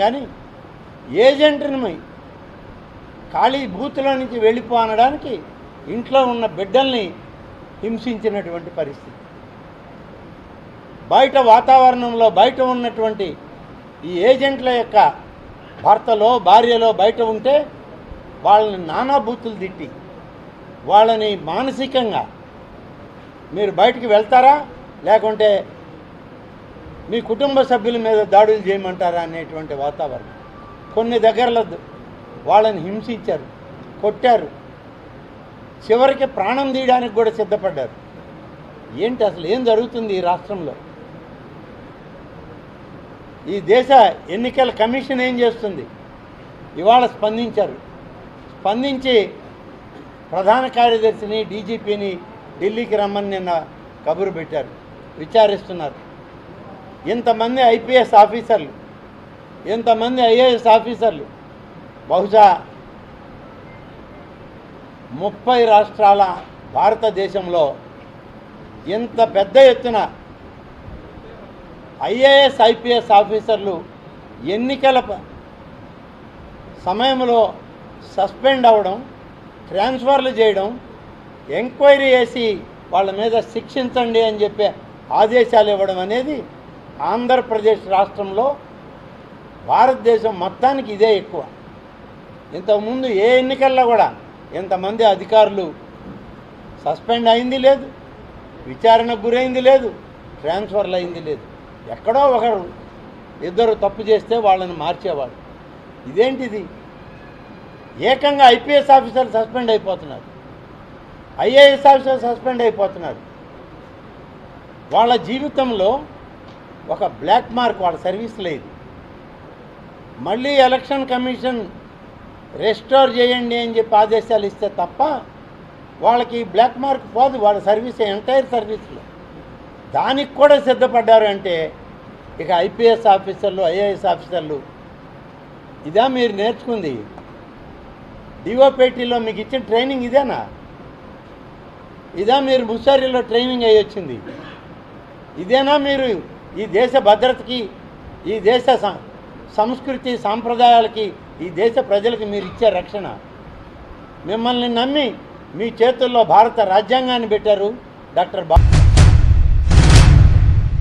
కానీ ఏజెంట్ని ఖాళీ బూత్లో నుంచి వెళ్ళిపో అనడానికి ఇంట్లో ఉన్న బిడ్డల్ని హింసించినటువంటి పరిస్థితి. బయట వాతావరణంలో బయట ఉన్నటువంటి ఈ ఏజెంట్ల యొక్క భర్తలో భార్యలో బయట ఉంటే వాళ్ళని నానా బూతులు తిట్టి వాళ్ళని మానసికంగా మీరు బయటికి వెళ్తారా? లేకుంటే మీ కుటుంబ సభ్యుల మీద దాడులు చేయమంటారా అనేటువంటి వాతావరణం. కొన్ని దగ్గరలో వాళ్ళని హింసించారు కొట్టారు. చివరికి ప్రాణం తీయడానికి కూడా సిద్ధపడ్డారు. ఏంటి అసలు ఏం జరుగుతుంది ఈ రాష్ట్రంలో? ఈ దేశ ఎన్నికల కమిషన్ ఏం చేస్తుంది? ఇవాళ స్పందించారు. స్పందించి ప్రధాన కార్యదర్శిని డీజీపీని ఢిల్లీకి రమ్మని నిన్న కబురు పెట్టారు. విచారిస్తున్నారు. ఇంతమంది ఐపీఎస్ ఆఫీసర్లు? ఇంతమంది ఐఏఎస్ ఆఫీసర్లు? బహుశా ముప్పై రాష్ట్రాల భారతదేశంలో ఇంత పెద్ద ఎత్తున ఐఏఎస్ ఐపీఎస్ ఆఫీసర్లు ఎన్నికల సమయంలో సస్పెండ్ అవ్వడం ట్రాన్స్ఫర్లు చేయడం ఎంక్వైరీ చేసి వాళ్ళ మీద శిక్షించండి అని చెప్పే ఆదేశాలు ఇవ్వడం అనేది ఆంధ్రప్రదేశ్ రాష్ట్రంలో భారతదేశం మొత్తానికి ఇదే ఎక్కువ. ఇంతకుముందు ఏ ఎన్నికల్లో కూడా ఇంతమంది అధికారులు సస్పెండ్ అయింది లేదు విచారణకు గురైంది లేదు ట్రాన్స్ఫర్లు అయింది లేదు. ఎక్కడో ఒకరు ఇద్దరు తప్పు చేస్తే వాళ్ళని మార్చేవాడు ఇదేంటిది? ఏకంగా ఐపీఎస్ ఆఫీసర్లు సస్పెండ్ అయిపోతున్నారు. ఐఏఎస్ ఆఫీసర్ సస్పెండ్ అయిపోతున్నారు. వాళ్ళ జీవితంలో ఒక బ్లాక్ మార్క్ వాళ్ళ సర్వీస్ లేదు. మళ్ళీ ఎలక్షన్ కమిషన్ రెస్టోర్ చేయండి అని చెప్పి ఆదేశాలు ఇస్తే తప్ప వాళ్ళకి బ్లాక్ మార్క్ పోదు వాళ్ళ సర్వీస్ ఎంటైర్ సర్వీస్లో. దానికి కూడా సిద్ధపడ్డారు అంటే ఇక ఐపీఎస్ ఆఫీసర్లు ఐఏఎస్ ఆఫీసర్లు ఇదా మీరు నేర్చుకుంది. డిఓపేటీలో మీకు ఇచ్చిన ట్రైనింగ్ ఇదేనా? ఇదా మీరు ముసారిలో ట్రైనింగ్ అయ్యి వచ్చింది. ఇదేనా మీరు ఈ దేశ భద్రతకి ఈ దేశ సంస్కృతి సాంప్రదాయాలకి ఈ దేశ ప్రజలకి మీరు ఇచ్చే రక్షణ. మిమ్మల్ని నమ్మి మీ చేతుల్లో భారత రాజ్యాంగాన్ని పెట్టారు డాక్టర్ బా